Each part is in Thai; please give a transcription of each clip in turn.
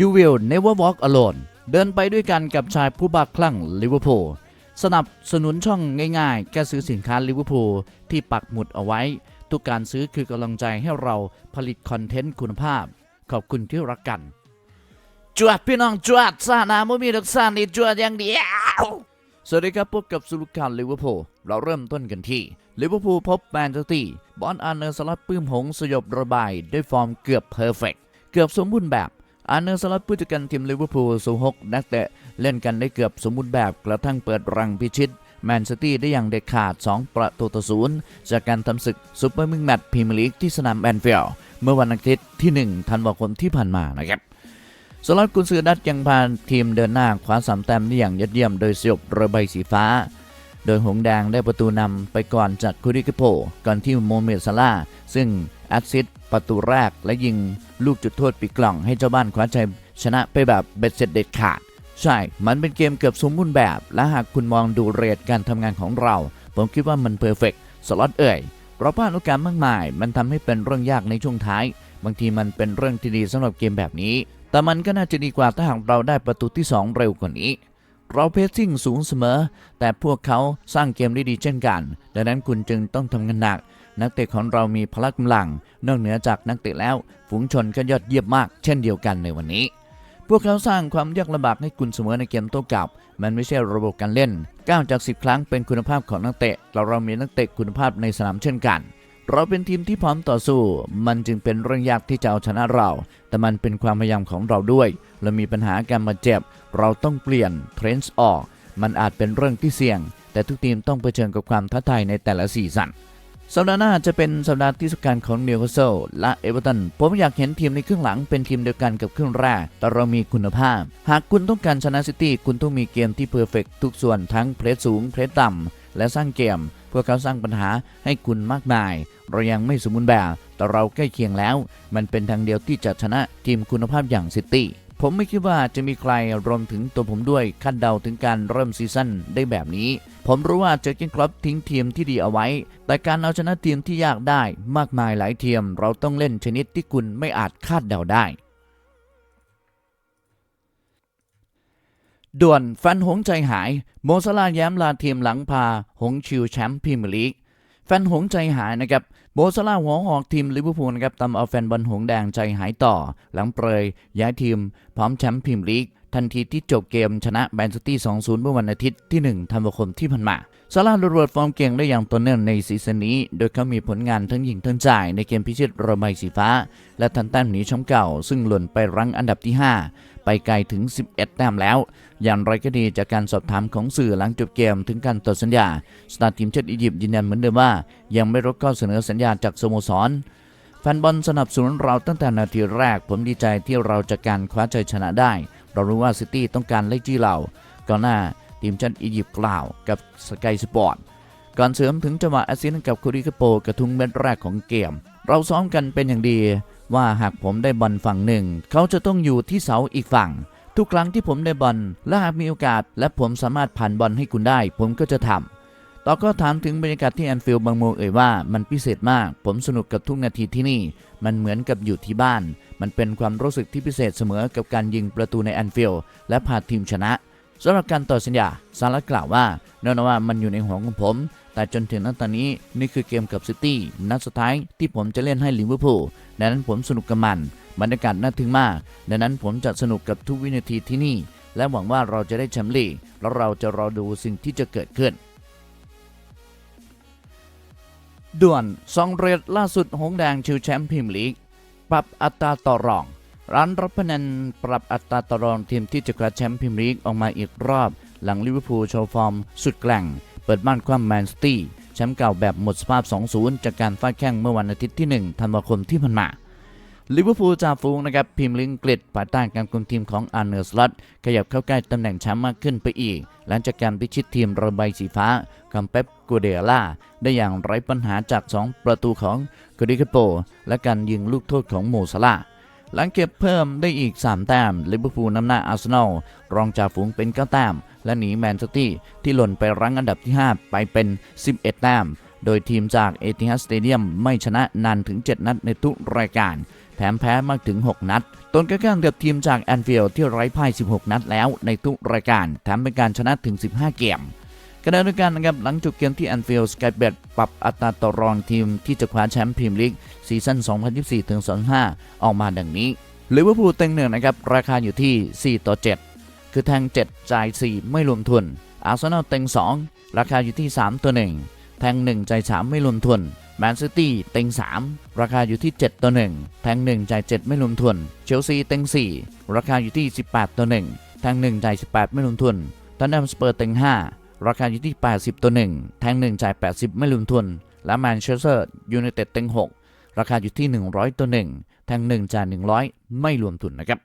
You will never walk alone เดินไปด้วยกันกับชายผู้บ้าคลั่งลิเวอร์พูลสนับสนุนช่องง่ายๆ แค่ซื้อสินค้าลิเวอร์พูลที่ปักหมุดเอาไว้ ทุกการซื้อคือกำลังใจให้เราผลิตคอนเทนต์คุณภาพ ขอบคุณที่รักกัน จวดพี่น้องจวดซานาไม่มีดอกซานี่จวดอย่างเดียวสวัสดีครับพบกับสุลุการลิเวอร์พูลเราเริ่มต้นกันที่ลิเวอร์พูลพบแมนเชสเตอร์ซิตี้บอลอาร์เนอร์สลัดปื้มหงสยบระบายด้วยฟอร์มเกือบเพอร์เฟกเกือบสมบูรณ์แบบ อาร์เนอร์สลัดผู้จัดการทีมลิเวอร์พูลสูหกนักเตะเล่นกันได้เกือบสมบูรณ์แบบกระทั่งเปิดรังพิชิตแมนซิตี้ได้อย่างเด็ดขาด 2 ประตูต่อศูนย์จากการทำศึกซูเปอร์มิงแมตช์พรีเมียร์ลีกที่สนามแอนฟิลด์เมื่อวันอาทิตย์ที่ 1 ธันวาคมที่ผ่านมานะครับสลัดกุนซือดัตยังพาทีมเดินหน้าคว้าสามแต้มได้อย่างยอดเยี่ยม โดยสยบระบายสีฟ้า โดยหงแดงได้ประตูนำไปก่อนจากคูริกโปก่อนที่โมเมดซาลาซึ่งแอดซิสต์ ประตูแรก และยิงลูกจุดโทษปีกล่องให้เจ้าบ้านคว้าชัยชนะไปแบบเบ็ดเสร็จเด็ดขาด ใช่ มันเป็นเกมเกือบสมบูรณ์แบบ และหากคุณมองดูเรทการทำงานของเรา ผมคิดว่ามันเพอร์เฟกสล็อตเอ่ยเราพลาดโอกาสมากมาย มันทำให้เป็นเรื่องยากในช่วงท้าย บางทีมันเป็นเรื่องที่ดีสำหรับเกมแบบนี้ แต่มันก็น่าจะดีกว่าถ้าหากเราได้ประตูที่ 2 เร็วกว่านี้เราเพสซิ่งสูงเสมอ แต่พวกเขาสร้างเกมได้ดีเช่นกัน ดังนั้นคุณจึงต้องทำงานหนัก นักเตะของเรามีพละกำลัง นอกเหนือจากนักเตะแล้วฝูงชนก็ยอดเยี่ยมมากเช่นเดียวกันในวันนี้ พวกเขาสร้างความยากลำบากให้คุณเสมอในเกมโต้กลับ มันไม่ใช่ระบบการเล่น 9 จาก 10 ครั้งเป็นคุณภาพของนักเตะเราเรามีนักเตะคุณภาพในสนามเช่นกัน เราเป็นทีมที่พร้อมต่อสู้ มันจึงเป็นเรื่องยากที่จะเอาชนะเรา แต่มันเป็นความพยายามของเราด้วย เรามีปัญหาการบาดเจ็บ เราต้องเปลี่ยนเทรนด์ออก มันอาจเป็นเรื่องที่เสี่ยง แต่ทุกทีมต้องเผชิญกับความท้าทายในแต่ละซีซั่น สัปดาห์หน้าจะเป็นสัปดาห์ที่สำคัญของนิวคาสเซิลและเอเวอร์ตัน ผมอยากเห็นทีมในครึ่งหลังเป็นทีมเดียวกันกับครึ่งแรก แต่เรามีคุณภาพ หากคุณต้องการชนะซิตี้ คุณต้องมีเกมที่เพอร์เฟกทุกส่วนทั้งเพรสสูง เพรสต่ำ และสร้างเกมพวกเขาสร้างปัญหาให้คุณมากมาย เรายังไม่สมบูรณ์แบบ แต่เราใกล้เคียงแล้ว มันเป็นทางเดียวที่จะชนะทีมคุณภาพอย่างซิตี้ ผมไม่คิดว่าจะมีใครรวมถึงตัวผมด้วยคาดเดาถึงการเริ่มซีซั่นได้แบบนี้ ผมรู้ว่าเจอร์เกนครอปทิ้งทีมที่ดีเอาไว้ แต่การเอาชนะทีมที่ยากได้มากมายหลายทีม เราต้องเล่นชนิดที่คุณไม่อาจคาดเดาได้ด่วนแฟนหงใจหาย โมซาลาแย้มลาทีมหลังพา หงชิวแชมป์พรีเมียร์ลีกแฟนหงใจหายนะครับ โมซาลาหัวหอกทีมลิเวอร์พูลครับทำเอาแฟนบอลหงแดงใจหายต่อ หลังเปรยย้ายทีมพร้อมแชมป์พรีเมียร์ลีก ทันทีที่จบเกมชนะแมนซิตี้ 2-0 เมื่อวันอาทิตย์ที่ 1 ธันวาคมที่ผ่านมาซาร่าห์รวดฟอร์มเก่งได้อย่างต่อเนื่องในซีซั่นนี้ โดยเขามีผลงานทั้งยิงทั้งจ่ายในเกมพิชิตระบายสีฟ้า และทันแต้มหนีชมป์เก่า ซึ่งหล่นไปรั้งอันดับที่ 5 ไปไกลถึง 11 แต้มแล้วอย่างไรก็ดีจากการสอบถามของสื่อหลังจบเกม ถึงการต่อสัญญา สตาร์ทีมชาติอียิปต์ยืนยันเหมือนเดิมว่า ยังไม่รับข้อเสนอสัญญาจากสโมสรแฟนบอลสนับสนุนเราตั้งแต่นาทีแรก ผมดีใจที่เราจะการคว้าชัยชนะได้ เรารู้ว่าซิตี้ต้องการไล่จี้เราก่อนหน้าทีมชาติอียิปต์กล่าวกับสกายสปอร์ตก่อนเสริมถึงจังหวะแอซิสกับคูริกโปกระทุ้งเม็ดแรกของเกม เราซ้อมกันเป็นอย่างดีว่าหากผมได้บอลฝั่งหนึ่ง เขาจะต้องอยู่ที่เสาอีกฝั่ง ทุกครั้งที่ผมได้บอลและหากมีโอกาส และผมสามารถผ่านบอลให้คุณได้ ผมก็จะทำต่อก็ถามถึงบรรยากาศที่แอนฟิลด์บางโมงเอ่ยว่ามันพิเศษมาก ผมสนุกกับทุกนาทีที่นี่ มันเหมือนกับอยู่ที่บ้าน มันเป็นความรู้สึกที่พิเศษเสมอกับการยิงประตูในแอนฟิลด์และพาทีมชนะสำหรับการต่อสัญญาซาร่ากล่าวว่าแน่นอนว่ามันอยู่ในหัวของผม แต่จนถึงณตอนนี้นี่คือเกมกับซิตี้นัดสุดท้ายที่ผมจะเล่นให้ลิเวอร์พูลดังนั้นผมสนุกกับมัน บรรยากาศน่าทึ่งมาก ดังนั้นผมจะสนุกกับทุกวินาทีที่นี่ และหวังว่าเราจะได้แชมป์ลีกแล้วเราจะรอดูสิ่งที่จะเกิดขึ้น ด่วนซองเรดล่าสุดหงแดงชิวแชมป์พรีเมียร์ลีก ปรับอัตราต่อรอง ร้านรับพนันปรับอัตราต่อรองทีมที่จะคว้าแชมป์พรีเมียร์ลีกออกมาอีกรอบ หลังลิเวอร์พูลโชว์ฟอร์ม สุดแกร่ง เปิดบ้านคว่ำแมนซิตี้แชมป์เก่าแบบหมดสภาพ 2-0 จากการฟาดแข่งเมื่อวันอาทิตย์ที่ 1 ธันวาคมที่ผ่านมา ลิเวอร์พูลจ่าฝูงนะครับพิมลิงกฤษภายใต้การคุมทีมของอาร์เนอร์สลัตขยับเข้าใกล้ตำแหน่งแชมป์มากขึ้นไปอีก หลังจากการพิชิตทีมระบายสีฟ้าของเป๊ปกูเดล่าได้อย่างไร้ปัญหาจาก 2 ประตูของกริกโป และการยิงลูกโทษของโมซาลาหลังเก็บเพิ่มได้อีก 3 แต้มลิเวอร์พูลนำหน้าอาร์เซนอลรองจ่าฝูงเป็น 9 แต้ม และหนีแมนซิตี้ที่หล่นไปรั้งอันดับที่ 5 ไปเป็น 11 แต้ม โดยทีมจากเอติฮัดสเตเดียมไม่ชนะนานถึง 7 นัดในทุกรายการ แถมแพ้มากถึง 6 นัด ตนก็แข่งกับทีมจากแอนฟิลด์ที่ไร้พ่าย 16 นัดแล้วในทุกรายการ แถมเป็นการชนะถึง 15 เกมขณะเดียวกันนะครับหลังจบเกมที่แอนฟิลด์สกายเบดปรับอัตราต่อรองทีมที่จะคว้าแชมป์พรีเมียร์ลีกซีซั่น 2024-25 ออกมาดังนี้ลิเวอร์พูลเต็งหนึ่งนะครับราคาอยู่ที่ 4 ต่อ 7 คือแทง 7 จ่าย 4 ไม่รวมทุนอาร์เซนอลเต็ง 2 ราคาอยู่ที่ 3 ตัว 1 แทง 1 จ่าย 3 ไม่รวมทุน แมนซิตี้เต็ง 3 ราคาอยู่ที่ 7 ต่อ 1 แทง 1 จ่าย 7 ไม่รวมทุน เชลซีเต็ง 4 ราคาอยู่ที่ 18 ต่อ 1 แทง 1 จ่าย 18 ไม่รวมทุนตอนแนมสเปอร์เต็ง 5 ราคาอยู่ที่ 80 ต่อ 1 แทง 1 จ่าย 80 ไม่รวมทุน และแมนเชสเตอร์ยูไนเต็ดเต็ง 6 ราคาอยู่ที่ 100 ต่อ 1 แทง 1 จ่าย 100 ไม่รวมทุนนะครับ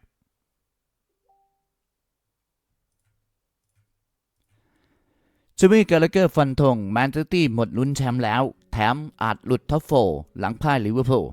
จิมมี่กาลเกอร์ฟันธงแมนเชสเตอร์หมดลุ้นแชมป์แล้ว แถมอาจหลุดท็อปโฟร์หลังพ่ายลิเวอร์พูล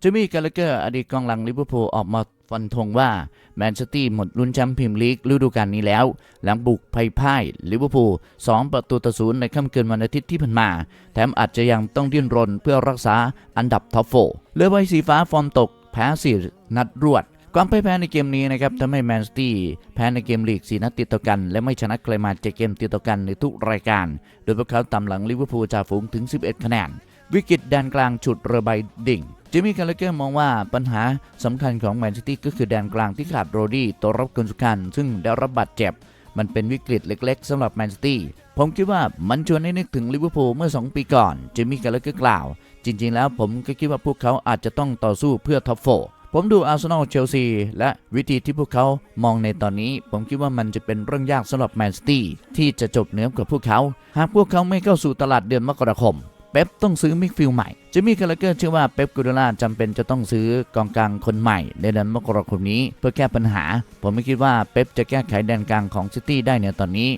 จิมมี่กาลเกอร์อดีตกองหลังลิเวอร์พูลออกมาฟันธงว่าแมนเชสเตอร์หมดลุ้นแชมป์พรีเมียร์ลีกฤดูกาลนี้แล้ว หลังบุกพ่ายพ่ายลิเวอร์พูล2ประตูต่อศูนย์ในค่ำคืนวันอาทิตย์ที่ผ่านมา แถมอาจจะยังต้องดิ้นรนเพื่อรักษาอันดับท็อปโฟร์เรือใบสีฟ้าฟอร์มตกแพ้สี่นัดรวด ความพ่ายแพ้ในเกมนี้นะครับทำให้แมนซิตี้แพ้ในเกมลีกสีนัดติดต่อกัน และไม่ชนะใครมาเจ็ดเกมติดต่อกันในทุกรายการ โดยพวกเขาตามหลังลิเวอร์พูลจ่าฝูงถึง 11 คะแนน วิกฤตแดนกลางฉุดเรือใบดิ่งจิมมี่คาร์เลเกอร์มองว่าปัญหาสำคัญของแมนซิตี้ก็คือแดนกลางที่ขาดโรดี้ตัวรับคนสำคัญ ซึ่งได้รับบาดเจ็บ มันเป็นวิกฤตเล็กๆสำหรับแมนซิตี้ผมคิดว่ามันชวนให้นึกถึงลิเวอร์พูลเมื่อ 2 ปีก่อนจิมมี่คาร์เลเกอร์กล่าว จริง ๆ แล้วผมก็คิดว่าพวกเขาอาจจะต้องต่อสู้เพื่อท็อปโฟ ผมดูอาร์เซนอลเชลซีและวิธีที่พวกเขามองในตอนนี้ ผมคิดว่ามันจะเป็นเรื่องยากสำหรับแมนซิตี้ที่จะจบเหนือกว่าพวกเขา หากพวกเขาไม่เข้าสู่ตลาดเดือนมกราคมเป๊ปต้องซื้อมิกฟิลด์ใหม่จิมมี่คาร์เลเกอร์เชื่อว่าเป๊ปกูเดล่าจำเป็นจะต้องซื้อกองกลางคนใหม่ ในเดือนมกราคมนี้ เพื่อแก้ปัญหา ผมไม่คิดว่าเป๊ปจะแก้ไขแดนกลางของซิตี้ได้ในตอนนี้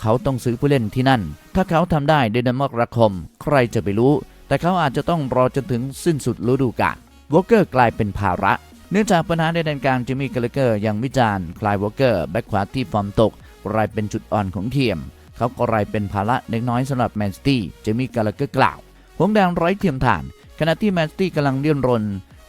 เขาต้องซื้อผู้เล่นที่นั่น ถ้าเขาทำได้ในเดือนมกราคม ใครจะไปรู้ แต่เขาอาจจะต้องรอจนถึงสิ้นสุดฤดูกาล วอลเกอร์กลายเป็นภาระ เนื่องจากปัญหาในแดนกลางจิมมี่กาลเกอร์ยังวิจารณ์คลายวอลเกอร์แบ็คขวาที่ฟอร์มตกกลายเป็นจุดอ่อนของทีม เขาก็กลายเป็นภาระเล็กน้อยสำหรับแมนซิตี้จิมมี่กาลเกอร์กล่าวหงแดงร้อยเทียมทาน ขณะที่แมนซิตี้กำลังเลื่อนรน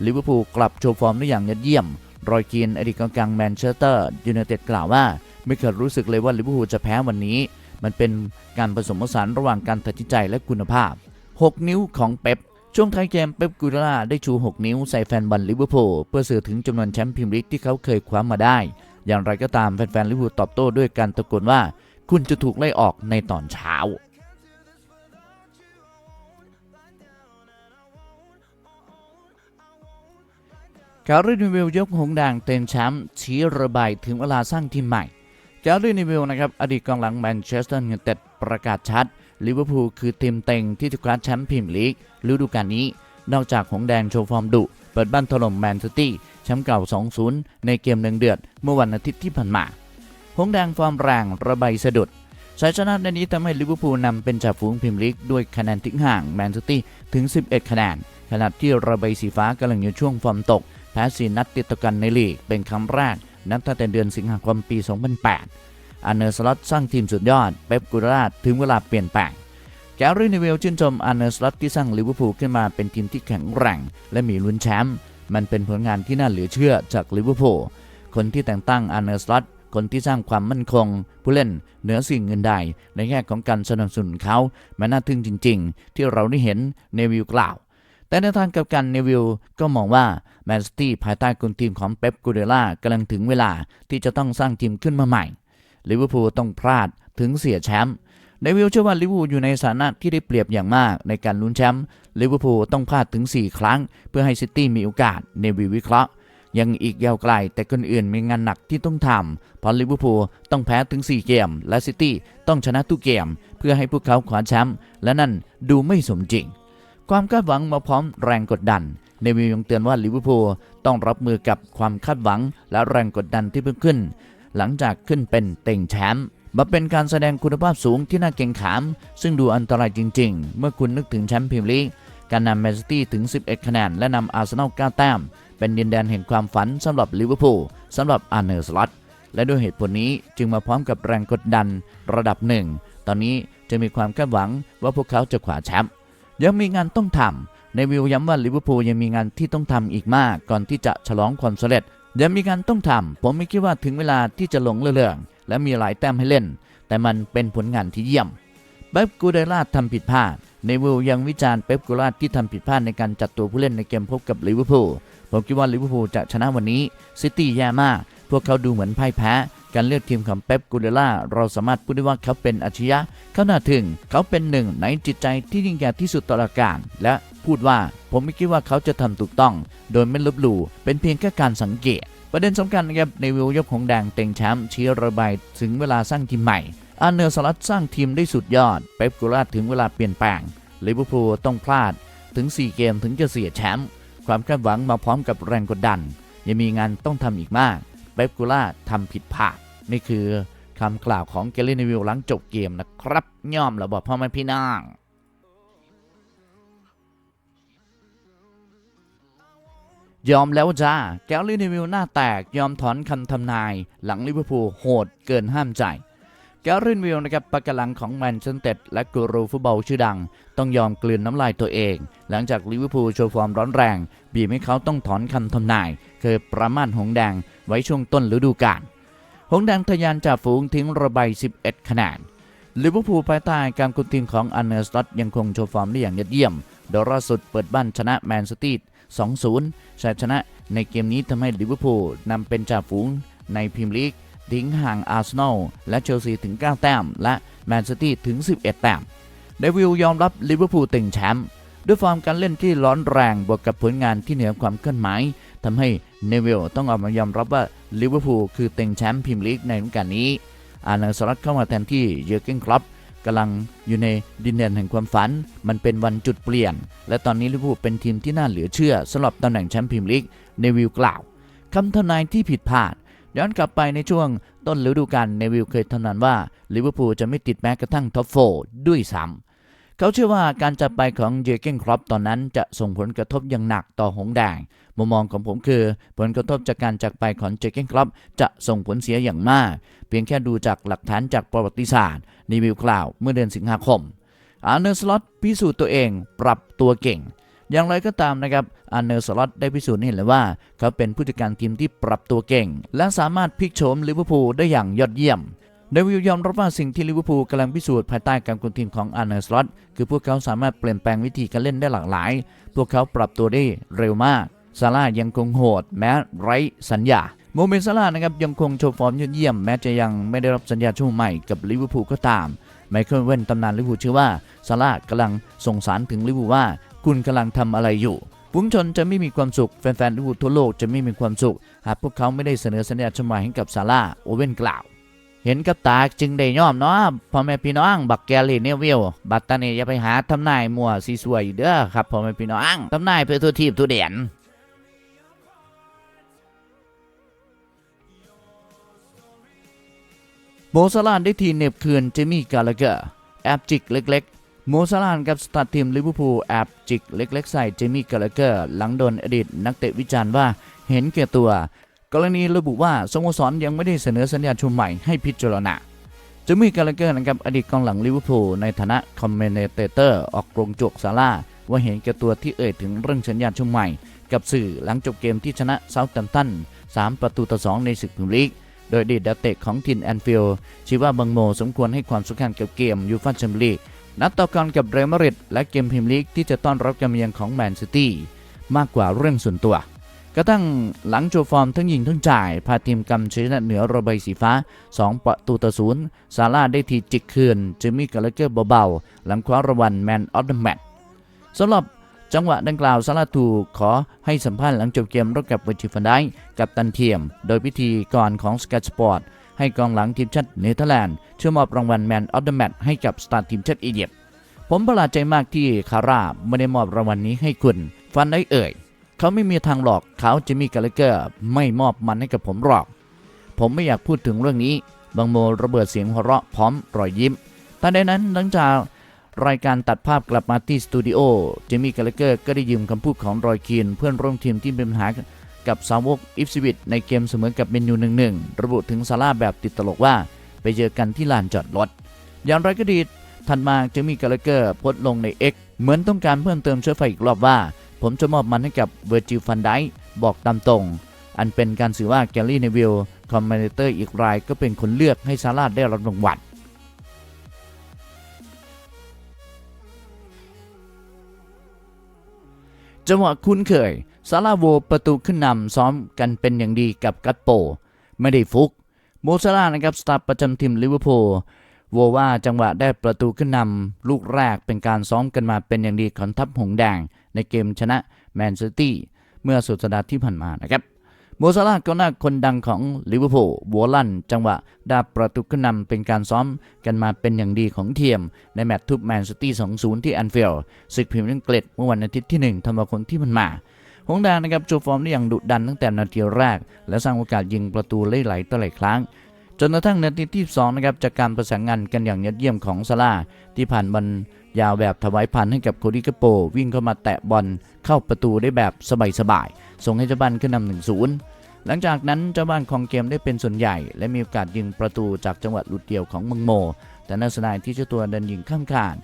ลิเวอร์พูลกลับโชว์ฟอร์มได้อย่างยอดเยี่ยมรอยกีนอดีตกองกลางแมนเชสเตอร์ยูไนเต็ดกล่าวว่า ไม่เคยรู้สึกเลยว่าลิเวอร์พูลจะแพ้วันนี้ มันเป็นการผสมผสานระหว่างการตัดสินใจและคุณภาพ 6 นิ้วของเป๊ป ช่วงท้ายเกมเป๊ปกูดล่าได้ชู 6 นิ้วใส่แฟนบอลลิเวอร์พูลเพื่อสื่อถึงจำนวนแชมป์พรีเมียร์ลีกที่เขาเคยคว้ามาได้ อย่างไรก็ตามแฟนๆลิเวอร์พูลตอบโต้ด้วยการตะโกนว่า คุณจะถูกไล่ออกในตอนเช้าการรีนิวิลยกหงส์แดงเต็มแชมป์ชี้ระบายถึงเวลาสร้างทีมใหม่การรีนิวิลนะครับอดีตกองหลังแมนเชสเตอร์ยูไนเต็ดประกาศชัด ลิเวอร์พูลคือทีมเต็งที่จะคว้าแชมป์พรีเมียร์ลีกฤดูกาลนี้ นอกจากหงแดงโชว์ฟอร์มดุเปิดบ้านถล่มแมนซิตี้แชมป์เก่า 2-0 ในเกมหนึ่งเดือด เมื่อวันอาทิตย์ที่ผ่านมา หงแดงฟอร์มแรงระบายสะดุดชัยชนะในนี้ทำให้ลิเวอร์พูลนำเป็นจ่าฝูงพรีเมียร์ลีกด้วยคะแนนทิ้งห่างแมนซิตี้ถึง 11 คะแนนขณะที่ระบายสีฟ้ากำลังอยู่ช่วงฟอร์มตก แพ้สีนัดติดต่อกันในลีกเป็นครั้งแรกนับตั้งแต่เดือนสิงหาคมปี 2008 อันเนอร์สล็อตสร้างทีมสุดยอด เป๊ปกูราถึงเวลาเปลี่ยนแปลงแกรี่นิเวลชื่นชมอันเนอร์สล็อตที่สร้างลิเวอร์พูลขึ้นมาเป็นทีมที่แข็งแกร่ง และมีลุ้นแชมป์มันเป็นผลงานที่น่าเหลือเชื่อจากลิเวอร์พูลคนที่แต่งตั้งอันเนอร์สล็อตคนที่สร้างความมั่นคง ผู้เล่นเหนือสิ่งอื่นใด ในแง่ของการสนับสนุนเขามันน่าทึ่งจริง ๆ ที่เราได้เห็นเนวิลกล่าว แต่ในทางกลับกันเนวิลก็มองว่าแมนซิตี้ภายใต้กุนทีมของเป๊ปกูเดล่ากำลังถึงเวลาที่จะต้องสร้างทีมขึ้นมาใหม่ ลิเวอร์พูลต้องพลาดถึงเสียแชมป์เนวิลเชื่อว่าลิเวอร์พูลอยู่ในสถานะที่ได้เปรียบอย่างมากในการลุ้นแชมป์ลิเวอร์พูลต้องพลาดถึง 4 ครั้ง เพื่อให้ซิตี้มีโอกาสเนวิวิเคราะห์ ยังอีกยาวไกลแต่คนอื่นมีงานหนักที่ต้องทำเพราะลิเวอร์พูลต้องแพ้ถึง 4 เกม และซิตี้ต้องชนะทุกเกม เพื่อให้พวกเขาคว้าแชมป์และนั่นดูไม่สมจริง ความคาดหวังมาพร้อมแรงกดดันเนวิลยังเตือนว่าลิเวอร์พูลต้องรับมือกับความคาดหวังและแรงกดดันที่เพิ่มขึ้น หลังจากขึ้นเป็นเต็งแชมป์มาเป็นการแสดงคุณภาพสูงที่น่าเกรงขาม ซึ่งดูอันตรายจริง ๆ เมื่อคุณนึกถึงแชมป์พรีเมียร์ลีกการนำแมนซิตี้ถึง 11 คะแนน และนำอาร์เซนอล 9 แต้ม เป็นดินแดนแห่งความฝันสำหรับลิเวอร์พูลสำหรับอาร์เนอร์สล็อตและด้วยเหตุผลนี้จึงมาพร้อมกับแรงกดดันระดับหนึ่ง ตอนนี้จะมีความคาดหวังว่าพวกเขาจะขวาแชมป์ยังมีงานต้องทำในวิวย้ำว่าลิเวอร์พูลยังมีงานที่ต้องทำอีกมาก ก่อนที่จะฉลองความสำเร็จ ยังมีการต้องทำผมไม่คิดว่าถึงเวลาที่จะหลงเรื่องและมีหลายแต้มให้เล่น แต่มันเป็นผลงานที่เยี่ยมเป๊ปกูเดล่าทำผิดพลาดในวิวยังวิจารณ์เป๊ปกูเดล่าที่ทำผิดพลาดในการจัดตัวผู้เล่นในเกมพบกับลิเวอร์พูลผมคิดว่าลิเวอร์พูลจะชนะวันนี้ซิตี้แย่มาก พวกเขาดูเหมือนพ่ายแพ้ การเลือกทีมของเป๊ปกูเดล่าเราสามารถพูดได้ว่าเขาเป็นอาชญะเขาน่าถึง เขาเป็นหนึ่งในจิตใจที่ยิ่งใหญ่ที่สุดตลอดกาลและพูดว่าผมไม่คิดว่าเขาจะทำถูกต้อง โดยไม่ลบหลู่เป็นเพียงแค่การสังเกต ประเด็นสำคัญนะครับในวิวยกของแดงเต็งแชมป์ชี้ระบายถึงเวลาสร้างทีมใหม่อาร์เนอร์สลัดสร้างทีมได้สุดยอด เป๊ปกูล่าถึงเวลาเปลี่ยนแปลงลิเวอร์พูลต้องพลาดถึง 4 เกมถึงจะเสียแชมป์ความคาดหวังมาพร้อมกับแรงกดดัน ยังมีงานต้องทำอีกมาก เป๊ปกูล่าทำผิดพลาด นี่คือคำกล่าวของเกลลี่นวิลหลังจบเกมนะครับย่อมราบอกพ่อแม่พี่น้องยอมแล้วจ้า แกลลี่นวิลหน้าแตกยอมถอนคำทำนาย หลังลิเวอร์พูลโหดเกินห้ามใจ แกลลินวิลนะครับปากกลังของแมนเชสเตอร์และกูรูฟุตบอลชื่อดัง ต้องยอมกลืนน้ำลายตัวเอง หลังจากลิเวอร์พูลโชว์ฟอร์มร้อนแรง บีบให้เขาต้องถอนคำทำนาย เคยประมาทหงแดงไว้ช่วงต้นฤดูกาล หงแดงทะยานจากฝูงทิ้งระบาย 11 คะแนนลิเวอร์พูลภายใต้การคุมทีมของอันเนอร์สตัดยังคงโชว์ฟอร์มได้อย่างยอดเยี่ยม โดยล่าสุดเปิดบ้านชนะแมนซิตี้ 2-0ชัยชนะในเกมนี้ทำให้ลิเวอร์พูลนำเป็นจ่าฝูงในพรีเมียร์ลีกทิ้งห่างอาร์เซนอลและเชลซีถึง 9 แต้ม และแมนซิตี้ถึง 11 แต้มเดวิลยอมรับลิเวอร์พูลต็งแชมป์ด้วยฟอร์มการเล่นที่ร้อนแรงบวกกับผลงานที่เหนือความคาดหมายทำให้ เนวิลต้องออกมายอมรับว่าลิเวอร์พูลคือเต็งแชมป์พรีเมียร์ลีกในฤดูกาลนี้ อาร์เนอร์สลัดเข้ามาแทนที่เยอร์เกนคลับกำลังอยู่ในดินแดนแห่งความฝัน มันเป็นวันจุดเปลี่ยน และตอนนี้ลิเวอร์พูลเป็นทีมที่น่าเหลือเชื่อสำหรับตำแหน่งแชมป์พรีเมียร์ลีกเนวิลกล่าวคำทำนายที่ผิดพลาดย้อนกลับไปในช่วงต้นฤดูกาลเนวิลเคยทำนานว่าลิเวอร์พูลจะไม่ติดแม้กระทั่งท็อปโฟด้วยซ้ำ เขาเชื่อว่าการจับไปของเยเกนครอปตอนนั้นจะส่งผลกระทบอย่างหนักต่อหงแดง มุมมองของผมคือ ผลกระทบจากการจากไปของเจเกนครอปจะส่งผลเสียอย่างมาก เพียงแค่ดูจากหลักฐานจากประวัติศาสตร์นิวิวกล่าวเมื่อเดือนสิงหาคม อาร์เนอร์สล็อตพิสูจน์ตัวเองปรับตัวเก่งอย่างไรก็ตามนะครับอาร์เนอร์สล็อตได้พิสูจน์ให้เห็นเลยว่า เขาเป็นผู้จัดการทีมที่ปรับตัวเก่ง และสามารถพลิกโฉมลิเวอร์พูลได้อย่างยอดเยี่ยม เดวิลยอมรับว่าสิ่งที่ลิเวอร์พูลกำลังพิสูจน์ภายใต้การคุมทีมของอาร์เนสลอตคือพวกเขาสามารถเปลี่ยนแปลงวิธีการเล่นได้หลากหลาย พวกเขาปรับตัวได้เร็วมากซาร่ายังคงโหด แม้ไร้สัญญาโมเมนต์ซาร่านะครับยังคงโชว์ฟอร์มยอดเยี่ยมแม้จะยังไม่ได้รับสัญญาช่วงใหม่กับลิเวอร์พูลก็ตามไมเคิลเว่นตำนานลิเวอร์พูลชื่อว่าซาร่ากำลังส่งสารถึงลิเวอร์พูลว่า คุณกำลังทำอะไรอยู่ฝูงชนจะไม่มีความสุขแฟนๆลิเวอร์พูลทั่วโลกจะไม่มีความสุขหากพวกเขาไม่ได้เสนอสัญญาช่วงใหม่ให้กับซาร่าโอเว่นกล่าว เห็นกับตาจึงได้ย่อมเนาะพ่อแม่พี่น้อง บักแกลีเนวิลบัตตานี่อย่าไปหาทำนายมั่วซีสวยอยู่เด้อครับพ่อแม่พี่น้องทำนายเพื่อตัวทีบตัวเด่นโมซาลานได้ทีเน็บคืนเจมี่กาลาเกอร์แอบจิกเล็กๆ โมซาลานกับสตาร์ทีมลิเวอร์พูลแอบจิกเล็ก ๆ ใส่เจมี่กาลาเกอร์หลังโดนอดีตนักเตะวิจารณ์ว่าเห็นแก่ตัว กรณีระบุว่าสโมสรยังไม่ได้เสนอสัญญาชุมใหม่ให้พิจารณาเจมี่กาลเกอร์นะครับอดีตกองหลังลิเวอร์พูลในฐานะคอมเมนเตเตอร์ออกกรงจกซาร่าว่าเห็นแก่ตัวที่เอ่ยถึงเรื่องสัญญาชุมใหม่ กับสื่อหลังจบเกมที่ชนะเซาท์แฮมป์ตัน 3 ประตูต่อ 2 ในศึกพรีเมียร์ลีก โดยดีดาเตะของทีมแอนฟิลด์ชี้ว่าบังโมสมควรให้ความสำคัญกับเกมยูฟ่าแชมเปี้ยนลีกนัดต่อกรกับเรอัลมาดริดและเกมพรีเมียร์ลีกที่จะต้อนรับการเยือนของแมนซิตี้มากกว่าเรื่องส่วนตัว กระทั่งหลังโชว์ฟอร์มทั้งยิงทั้งจ่าย พาทีมกำชัยชนะเหนือระบายสีฟ้า 2 ประตูต่อศูนย์ซาร่าได้ทีจิกคืนเจมี่กาลเกอร์เบาๆ หลังคว้ารางวัลแมนออฟเดอะแมตช์สำหรับจังหวะดังกล่าวซาร่าถูกขอให้สัมภาษณ์หลังจบเกมรบกับเวจิฟันได้กับตันเทียม โดยพิธีกรของสก y สปอร์ตให้กองหลังทีมชาติเนเธอร์แลนด์ช่วยมอบรางวัลแมนออฟเดอะแมตช์ให้กับสตาร์ทีมชาติอียิปต์ผมประหลาดใจมากที่คาร่าไม่ได้มอบรางวัลนี้ให้คุณ ฟันได้เอ่ย เขาไม่มีทางหลอกเขาจะมีกาลเกอร์ไม่มอบมันให้กับผมหรอก ผมไม่อยากพูดถึงเรื่องนี้บางโมระเบิดเสียงหัวเราะพร้อมรอยยิ้มแต่ในนั้นหลังจากรายการตัดภาพกลับมาที่สตูดิโอเจมี่กาลเกอร์ก็ได้ยืมคำพูดของรอยคีนเพื่อนร่วมทีมที่เป็นปัญหากับสาวกอิฟซิวิตในเกมเสมอกับเมนูหนึ่งหนึ่งระบุถึงซาร่าแบบติดตลกว่า ไปเจอกันที่ลานจอดรถ อย่างไรก็ดีถัดมาเจมี่กาลเกอร์โพสลงใน X เหมือนต้องการเพิ่มเติมเชื้อไฟอีกรอบว่า ผมจะมอบมันให้กับเวอร์จิลฟันไดบอกตามตรง อันเป็นการสื่อว่าแกลลี่เนวิลคอมเมนเตอร์อีกรายก็เป็นคนเลือกให้ซาร่าได้รับรางวัลจังหวะคุ้นเคยซาลาโวประตูขึ้นนำซ้อมกันเป็นอย่างดีกับกัตโป ไม่ได้ฟุก โมซาร่านะครับสตาร์ประจำทีมลิเวอร์พูลโวว่าจังหวะได้ประตูขึ้นนำลูกแรกเป็นการซ้อมกันมาเป็นอย่างดีของทัพหงแดง ในเกมชนะแมนซิตี้เมื่อสุดสัปดาห์ที่ผ่านมานะครับโมซาร่าห์ก็น่าคนดังของลิเวอร์พูลวัวลั่นจังหวะด้ประตูขึ้นนำเป็นการซ้อมกันมาเป็นอย่างดีของเทียม ในแมตช์ทุบแมนซิตี้ 2-0 ที่แอนฟิลด์ศึกพรีเมียร์ลีกเกรดเมื่อวันอาทิตย์ที่ 1 ธันวาคมที่ผ่านมาหงดงนะครับโชว์ฟอร์มได้อย่างดุดันตั้งแต่นาทีแรก และสร้างโอกาสยิงประตูหลายๆต่อหลายครั้ง จนกระทั่งนาทีที่ 2 นะครับจากการประสานงานกันอย่างยอดเยี่ยมของซาร่าที่ผ่านบอล ยาวแบบถวายพันให้กับโคดิกาโป วิ่งเข้ามาแตะบอลเข้าประตูได้แบบสบายๆส่งให้เจ้าบ้านขึ้นนำหนึ่งศูนย์หลังจากนั้นเจ้าบ้านของเกมได้เป็นส่วนใหญ่ และมีโอกาสยิงประตูจากจังหวะหลุดเดี่ยวของมืองโม แต่น่าเสียดายที่เจ้าตัวเดินยิงข้ามคาน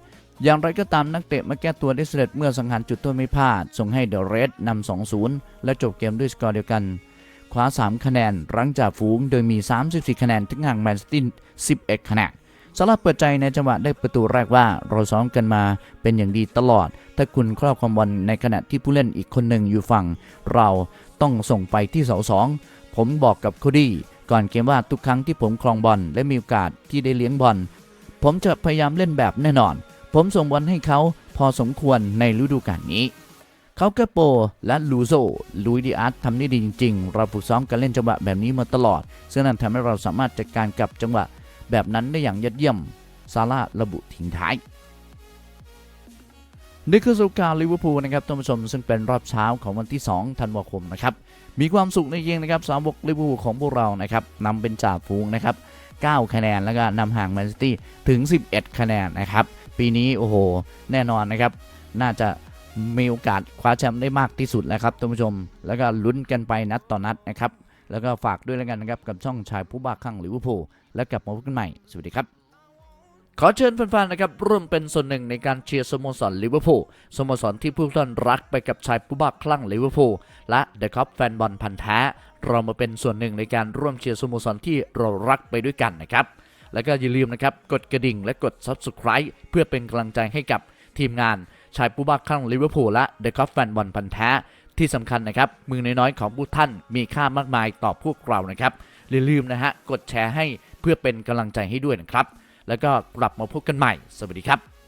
อย่างไรก็ตามนักเตะมาแก้ตัวได้เสร็จเมื่อสังหารจุดโทษไม่พลาด ส่งให้เดอะเรดนำ 2-0 และจบเกมด้วยสกอร์เดียวกันคว้า 3 คะแนนหลังจากฝูงโดยมี 34 คะแนนถึงห่างแมนซิตี้11 คะแนน สำหรับเปิดใจในจังหวะได้ประตูแรกว่าเราซ้อมกันมาเป็นอย่างดีตลอด ถ้าคุณครอบความบอลในขณะที่ผู้เล่นอีกคนหนึ่งอยู่ฝั่ง เราต้องส่งไปที่เสาสองผมบอกกับโคดี้ก่อนเกมว่าทุกครั้งที่ผมครองบอลและมีโอกาสที่ได้เลี้ยงบอลผมจะพยายามเล่นแบบแน่นอน ผมส่งบอลให้เขาพอสมควรในฤดูกาลนี้เขาเกโปและลูโซลุยดิอาร์ตทำได้ดีจริง ๆ เราฝึกซ้อมการเล่นจังหวะแบบนี้มาตลอด ซึ่งนั่นทำให้เราสามารถจัดการกับจังหวะ แบบนั้นได้อย่างยอดเยี่ยม ซาร่าระบุทิ้งท้ายนี่คือสรุปการลิเวอร์พูลนะครับท่านผู้ชมซึ่งเป็นรอบเช้าของวันที่ 2 ธันวาคมนะครับ มีความสุขในเกมนะครับสาวกลิเวอร์พูลของพวกเรานะครับนำเป็นจ่าฝูงนะครับ 9 คะแนนแล้วก็นำห่างแมนซิตี้ถึง 11 คะแนนนะครับ ปีนี้โอ้โห แน่นอนนะครับ น่าจะมีโอกาสคว้าแชมป์ได้มากที่สุดแล้วครับท่านผู้ชม แล้วก็ลุ้นกันไปนัดต่อนัดนะครับแล้วก็ฝากด้วยแล้วกันนะครับกับช่องชายผู้บ้าคลั่งลิเวอร์พูล แล้วกลับมาพบกันใหม่ สวัสดีครับ ขอเชิญแฟนๆนะครับร่วมเป็นส่วนหนึ่งในการเชียร์สโมสรลิเวอร์พูลสโมสรที่ผู้ท่านรักไปกับชายผู้บ้าคลั่งลิเวอร์พูลและเดอะคัพแฟนบอลพันธ์แท้ เรามาเป็นส่วนหนึ่งในการร่วมเชียร์สโมสรที่เรารักไปด้วยกันนะครับแล้วก็อย่าลืมนะครับกดกระดิ่งและกด Subscribe เพื่อเป็นกำลังใจให้กับทีมงานชายผู้บ้าคลั่งลิเวอร์พูลและเดอะคัพแฟนบอลพันธ์แท้ ที่สำคัญนะครับ มือน้อยๆของผู้ท่านมีค่ามากมายต่อพวกเรานะครับอย่าลืมนะฮะ กดแชร์ให้ เพื่อเป็นกำลังใจให้ด้วยนะครับ แล้วก็กลับมาพบกันใหม่ สวัสดีครับ